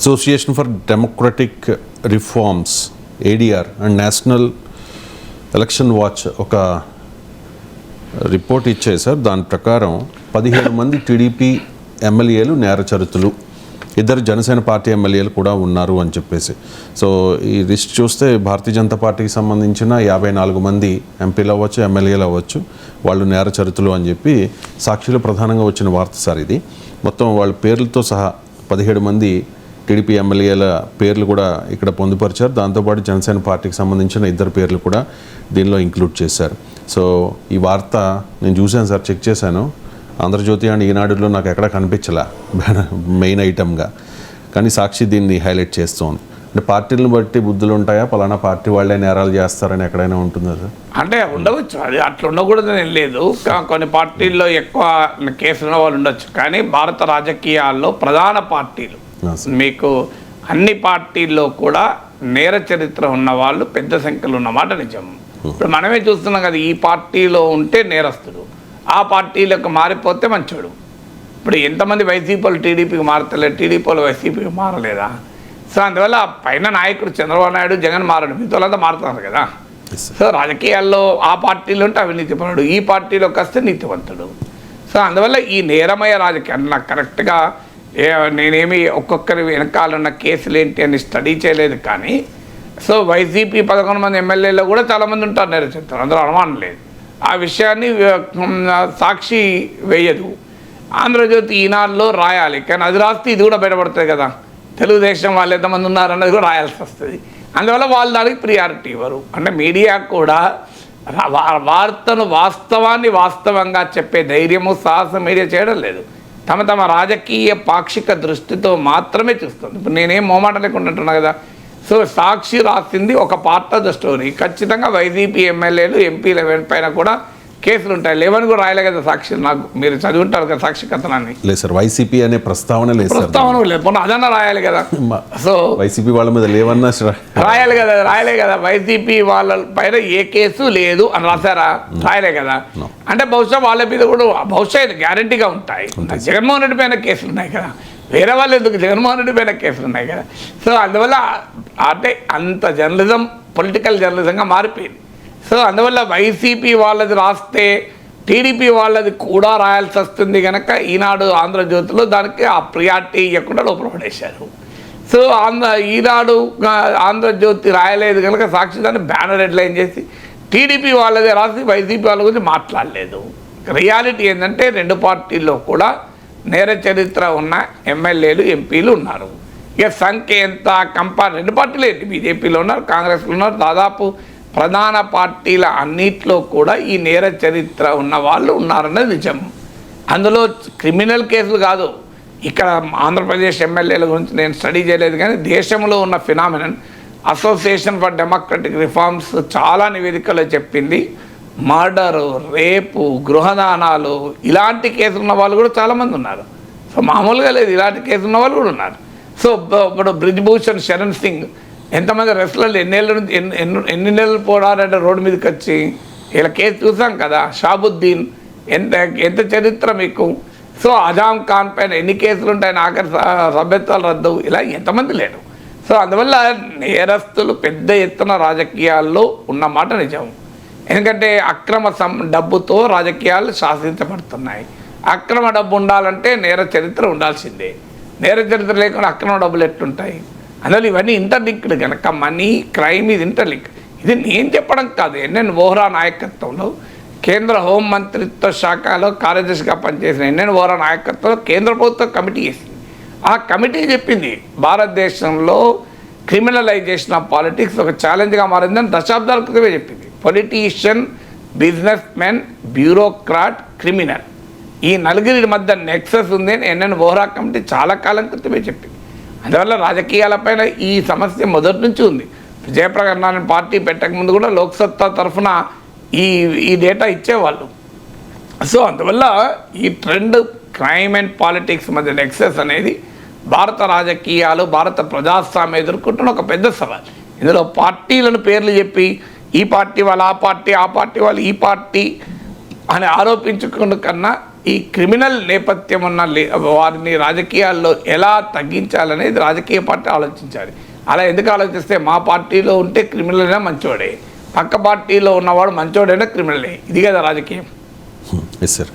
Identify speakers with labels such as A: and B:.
A: Association for Democratic Reforms ADR and National Election Watch ఒక report ఇచ్చాయి sir దాని ప్రకారం పదిహేడు మంది టీడీపీ ఎమ్మెల్యేలు నేరచరితులు ఇద్దరు జనసేన పార్టీ ఎమ్మెల్యేలు కూడా ఉన్నారు అని చెప్పేసి. సో ఈ లిస్ట్ చూస్తే భారతీయ జనతా పార్టీకి సంబంధించిన యాభై నాలుగు మంది ఎంపీలు అవ్వచ్చు ఎమ్మెల్యేలు అవ్వచ్చు వాళ్ళు నేర చరిత్రలు అని చెప్పి సాక్షిలో ప్రధానంగా వచ్చిన వార్త సార్ ఇది. మొత్తం వాళ్ళ పేర్లతో సహా పదిహేడు మంది టీడీపీ ఎమ్మెల్యేల పేర్లు కూడా ఇక్కడ పొందుపరిచారు. దాంతోపాటు జనసేన పార్టీకి సంబంధించిన ఇద్దరు పేర్లు కూడా దీనిలో ఇంక్లూడ్ చేశారు. సో ఈ వార్త నేను చూశాను సార్ చెక్ చేశాను. ఆంధ్రజ్యోతి అండ్ ఈనాడులో నాకు ఎక్కడ కనిపించలే. మెయిన్ ఐటమ్గా. కానీ సాక్షి దీన్ని హైలైట్ చేస్తోంది. అంటే పార్టీలను బట్టి బుద్ధులు ఉంటాయా? పలానా పార్టీ వాళ్ళే నేరాలు చేస్తారని ఎక్కడైనా ఉంటుందా సార్?
B: అంటే ఉండవచ్చు. అది అట్లా ఉండకూడదు నేను లేదు. కొన్ని పార్టీల్లో ఎక్కువ కేసులు ఉన్న వాళ్ళు ఉండొచ్చు. కానీ భారత రాజకీయాల్లో ప్రధాన పార్టీలు. మీకు అన్ని పార్టీల్లో కూడా నేర చరిత్ర ఉన్న వాళ్ళు పెద్ద సంఖ్యలో ఉన్నమాట నిజం. ఇప్పుడు మనమే చూస్తున్నాం కదా ఈ పార్టీలో ఉంటే నేరస్తుడు. ఆ పార్టీలకు మారిపోతే మంచోడు. ఇప్పుడు ఎంతమంది వైసీపీలు టీడీపీకి మారతలేదు టీడీపీలు వైసీపీకి మారలేదా? సో అందువల్ల పైన నాయకుడు చంద్రబాబు నాయుడు జగన్ మారడు. మిగతా వాళ్ళంతా మారుతున్నారు కదా. సో రాజకీయాల్లో ఆ పార్టీలో ఉంటే అవినీతిపరుడు ఈ పార్టీలోకి వస్తే నీతివంతుడు. సో అందువల్ల ఈ నేరమయ రాజకీయం నాకు కరెక్ట్గా ఏ నేనేమి ఒక్కొక్కరి వెనకాల ఉన్న కేసులు ఏంటి అని స్టడీ చేయలేదు కానీ సో వైసీపీ పదకొండు మంది ఎమ్మెల్యేలో కూడా చాలామంది ఉంటారు నేరచిత్రం అందులో అనుమానం లేదు. ఆ విషయాన్ని సాక్షి వేయదు. ఆంధ్రజ్యోతి ఈనాడులో రాయాలి. కానీ అది రాస్తే ఇది కూడా బయటపడుతుంది కదా. తెలుగుదేశం వాళ్ళు ఎంతమంది ఉన్నారన్నది కూడా రాయాల్సి వస్తుంది. అందువల్ల వాళ్ళు దానికి ప్రియారిటీ ఇవ్వరు. అంటే మీడియా కూడా వార్తను వాస్తవాన్ని వాస్తవంగా చెప్పే ధైర్యము సాహసం మీడియా చేయడం లేదు. తమ తమ రాజకీయ పాక్షిక దృష్టితో మాత్రమే చూస్తుంది. ఇప్పుడు నేనేం మోమాట లేకుండా కదా. సో సాక్షి రాసింది ఒక పార్ట్ ఆఫ్ ద స్టోరీ ఖచ్చితంగా వైసీపీ ఎమ్మెల్యేలు ఎంపీల పైన కూడా కేసులు ఉంటాయి లేవని కూడా రాయలే కదా సాక్షి. నాకు మీరు చదివి ఉంటారు కదా సాక్షి కథనాన్ని.
A: లేదు సార్ వైసీపీ అనే ప్రస్తావన లేదు
B: ప్రస్తావన లేకుండా అదన్నా రాయాలి కదా. సో
A: వైసీపీ వాళ్ళ మీద లేవన్నా
B: రాయాలి కదా రాయలే కదా. వైసీపీ వాళ్ళ పైన ఏ కేసు లేదు అని రాశారా? రాయలే కదా. అంటే బహుశా వాళ్ళ మీద కూడా బహుశా గ్యారంటీగా ఉంటాయి. జగన్మోహన్ రెడ్డి పైన కేసులు ఉన్నాయి కదా. వేరే వాళ్ళు ఎందుకు జగన్మోహన్ రెడ్డి పైన కేసులు ఉన్నాయి కదా. సో అందువల్ల అంటే అంత జర్నలిజం పొలిటికల్ జర్నలిజంగా మారిపోయింది. సో అందువల్ల వైసీపీ వాళ్ళది రాస్తే టీడీపీ వాళ్ళది కూడా రాయాల్సి వస్తుంది కనుక ఈనాడు ఆంధ్రజ్యోతిలో దానికి ఆ ప్రియారిటీ ఇవ్వకుండా లోపల పడేశారు. సో ఆంధ్ర ఈనాడు ఆంధ్రజ్యోతి రాయలేదు కనుక సాక్షి దాన్ని బ్యానర్ హెడ్లైన్ చేసి టీడీపీ వాళ్ళదే రాసి వైసీపీ వాళ్ళ గురించి మాట్లాడలేదు. రియాలిటీ ఏంటంటే రెండు పార్టీల్లో కూడా నేర చరిత్ర ఉన్న ఎమ్మెల్యేలు ఎంపీలు ఉన్నారు. ఇక సంఖ్య ఎంత కంపా రెండు పార్టీలు ఏంటి? బీజేపీలో ఉన్నారు కాంగ్రెస్లో ఉన్నారు దాదాపు ప్రధాన పార్టీల అన్నిట్లో కూడా ఈ నేర చరిత్ర ఉన్న వాళ్ళు ఉన్నారన్నది నిజం. అందులో క్రిమినల్ కేసులు కాదు. ఇక్కడ ఆంధ్రప్రదేశ్ ఎమ్మెల్యేల గురించి నేను స్టడీ చేయలేదు కానీ దేశంలో ఉన్న phenomenon association for democratic reforms చాలా నివేదికలో చెప్పింది. మర్డరు రేపు గృహదానాలు ఇలాంటి కేసులు ఉన్న వాళ్ళు కూడా చాలామంది ఉన్నారు. సో మామూలుగా లేదు ఇలాంటి కేసులు ఉన్న వాళ్ళు కూడా ఉన్నారు. సో ఇప్పుడు బ్రిజ్భూషణ్ శరణ్ సింగ్ ఎంతమంది రెస్లర్లు ఎన్నేళ్ళ నుంచి ఎన్ని ఎన్ని- నెలలు పోరాడంటే రోడ్డు మీదకి వచ్చి? ఇలా కేసు చూసాం కదా షాబుద్దీన్ ఎంత ఎంత చరిత్ర మీకు? సో అజాం ఖాన్ పైన ఎన్ని కేసులు ఉంటాయి? ఆఖరి సభ్యత్వాలు రద్దు. ఇలా ఎంతమంది లేరు. సో అందువల్ల నేరస్తులు పెద్ద ఎత్తున రాజకీయాల్లో ఉన్నమాట నిజం. ఎందుకంటే అక్రమ సం డబ్బుతో రాజకీయాలు శాసించబడుతున్నాయి. అక్రమ డబ్బు ఉండాలంటే నేర చరిత్ర ఉండాల్సిందే. నేర చరిత్ర లేకుండా అక్రమ డబ్బులు ఎట్లుంటాయి? అందువల్ల ఇవన్నీ ఇంటర్లింక్డ్ కనుక మనీ క్రైమ్ ఇది ఇంటర్లింక్ ఇది నేను చెప్పడం కాదు ఎన్ఎన్ వోహ్రా నాయకత్వంలో కేంద్ర హోం మంత్రిత్వ శాఖలో కార్యదర్శిగా పనిచేసిన ఎన్ఎన్ వోహ్రా నాయకత్వంలో కేంద్ర ప్రభుత్వం కమిటీ చేసింది. ఆ కమిటీ చెప్పింది భారతదేశంలో క్రిమినలైజేషన్ ఆఫ్ పాలిటిక్స్ ఒక ఛాలెంజ్గా మారిందని దశాబ్దాల క్రితమే చెప్పింది. Politician businessmen bureaucrat criminal ఈ నలుగురి మధ్య నెక్సెస్ ఉంది అని ఎన్ఎన్ వోహ్రా కమిటీ చాలా కాలం క్రితమే చెప్పింది. అందువల్ల రాజకీయాలపైన ఈ సమస్య మొదటి నుంచి ఉంది. జయప్రకాష్ పార్టీ పెట్టకముందు కూడా లోక్సత్తా తరఫున ఈ ఈ డేటా ఇచ్చేవాళ్ళు. సో అందువల్ల ఈ ట్రెండ్ క్రైమ్ అండ్ పాలిటిక్స్ మధ్య నెక్సెస్ అనేది భారత రాజకీయాలు భారత ప్రజాస్వామ్యం ఎదుర్కొంటున్న ఒక పెద్ద సవాల్. ఇందులో పార్టీలను పేర్లు చెప్పి ఈ పార్టీ వాళ్ళు ఆ పార్టీ ఆ పార్టీ వాళ్ళు ఈ పార్టీ అని ఆరోపించుకున్న కన్నా ఈ క్రిమినల్ నేపథ్యం ఉన్న లే- వారిని రాజకీయాల్లో ఎలా తగ్గించాలనేది రాజకీయ పార్టీ ఆలోచించాలి. అలా ఎందుకు ఆలోచిస్తే మా పార్టీలో ఉంటే క్రిమినల్ అయినా మంచోడే. పక్క పార్టీలో ఉన్నవాడు మంచోడైనా క్రిమినలే. ఇది కదా రాజకీయం.
A: Yes sir